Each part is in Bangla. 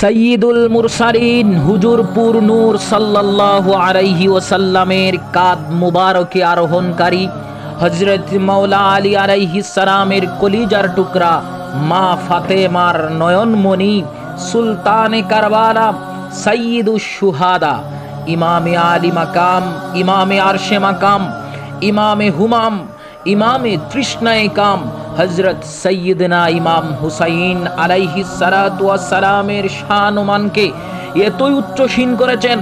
সৈয়দুল মুরসালিন হুজুরপুর নূর সাল্লাল্লাহু আলাইহি ওসাল্লামের কাদ মুবারকে আরোহণকারী হজরত মাওলা আলী আলাইহি সালামের কলিজার টুকরা মা ফাতেমার নয়নমণি সুলতানে কারবালা সৈয়দুস সুহাদা ইমামে আলী মাকাম, ইমামে আরশে মাকাম, ইমামে হুমাম, ইমামে তৃষ্ণায় কাম হজরত সৈয়দনা ইমাম হুসাইন আলাইহি সালামের শানুমানকে এতই উচ্চসীন করেছেন,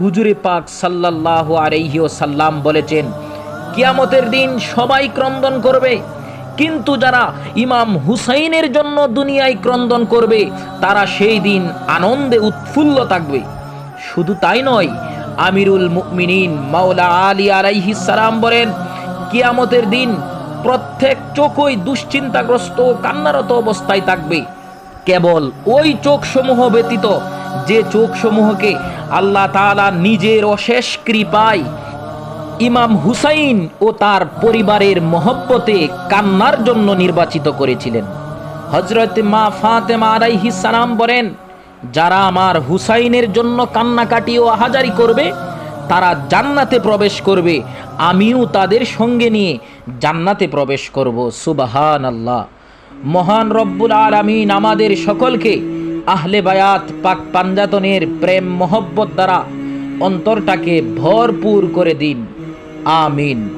হুজুরে পাক সাল্লাল্লাহু আলাইহি সাল্লাম বলেছেন, কিয়ামতের দিন সবাই ক্রন্দন করবে, কিন্তু যারা ইমাম হুসাইনের জন্য দুনিয়ায় ক্রন্দন করবে, তারা সেই দিন আনন্দে উৎফুল্ল থাকবে। শুধু তাই নয়, আমিরুল মুমিনিন মাওলা আলী আলাইহি সালাম বলেন, কিয়ামতের দিন প্রত্যেক চোখই দুশ্চিন্তাগ্রস্ত, কান্নারত অবস্থায় থাকবে। কেবল ওই চোখসমূহ ব্যতীত যে চোখসমূহকে আল্লাহ তাআলা নিজের অশেষ কৃপায় ইমাম হুসাইন ও তার পরিবারের মহব্বতে কান্নার জন্য নির্বাচিত করেছিলেন। হজরত মা ফাতেমা আলাইহি সালাম বলেন, যারা আমার হুসাইনের জন্য কান্নাকাটি ও আহাজারি করবে, তারা জান্নাতে প্রবেশ করবে। আমিও তাদের সঙ্গে নিয়ে জান্নাতে প্রবেশ করব সুবাহান আল্লাহ মহান রব্বুল আলমিন আমাদের সকলকে আহলে বায়াত, পাক পাঞ্জাতনের প্রেম, মহব্বত দ্বারা অন্তরটাকে ভরপুর করে দিন। আমিন।